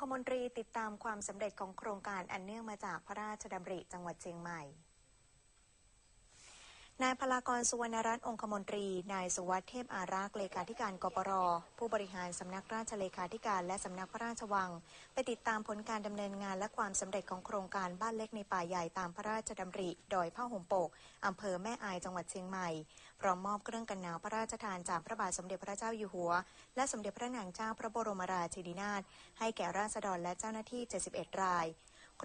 คมนตรีติดตามความสำเร็จของโครงการอันเนื่องมาจากพระราชดำริจังหวัดเชียงใหม่ นายพลากรสุวรรณรัตน์องคมนตรี นายสุวัสด์เทพอารักษ์เลขาธิการกปร ผู้บริหารสำนักราชเลขาธิการและสำนักพระราชวัง ไปติดตามผลการดำเนินงานและความสำเร็จของโครงการบ้านเล็กในป่าใหญ่ตามพระราชดำริดอยผ้าห่มปกอำเภอแม่อายจังหวัดเชียงใหม่ พร้อมมอบเครื่องกันหนาวพระราชทานจากพระบาทสมเด็จพระเจ้าอยู่หัว และสมเด็จพระนางเจ้าพระบรมราชินีนาถให้แก่ราษฎรและเจ้าหน้าที่ 71 ราย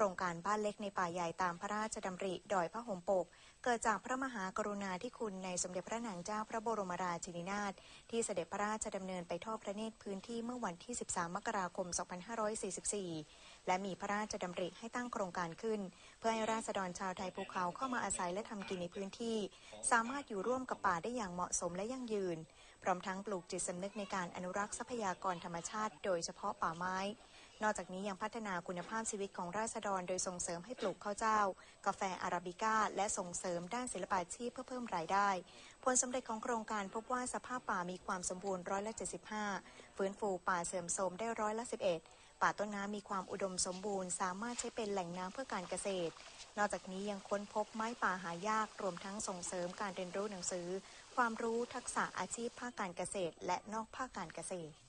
โครงการบ้านเล็กในป่าใหญ่ตามพระราชดำริดอยพระห่มปก เกิดจากพระมหากรุณาธิคุณในสมเด็จพระนางเจ้าพระบรมราชินีนาถที่เสด็จพระราชดำเนินไปทอดพระเนตรพื้นที่เมื่อวันที่ 13 มกราคม 2544 และมีพระราชดำริให้ตั้งโครงการขึ้น เพื่อให้ราษฎรชาวไทยภูเขาเข้ามาอาศัยและทำกินในพื้นที่ สามารถอยู่ร่วมกับป่าได้อย่างเหมาะสมและยั่งยืน พร้อมทั้งปลูกจิตสำนึกในการอนุรักษ์ทรัพยากรธรรมชาติ โดยเฉพาะป่าไม้ นอกจากนี้ยังพัฒนาคุณภาพชีวิตของราษฎร โดยส่งเสริมให้ปลูกข้าวเจ้า กาแฟอาราบิก้า และส่งเสริมด้านศิลปาชีพเพื่อเพิ่มรายได้ ผลสำเร็จของโครงการพบว่าสภาพป่ามีความสมบูรณ์ร้อยละ75 ฟื้นฟูป่าเสื่อมโทรมได้ร้อยละ11 ป่าต้นน้ำมีความอุดมสมบูรณ์ สามารถใช้เป็นแหล่งน้ำเพื่อการเกษตร นอกจากนี้ยังค้นพบไม้ป่าหายากรวมทั้งส่งเสริมการเรียนรู้หนังสือ ความรู้ทักษะอาชีพภาคการเกษตร และนอกภาคการเกษตร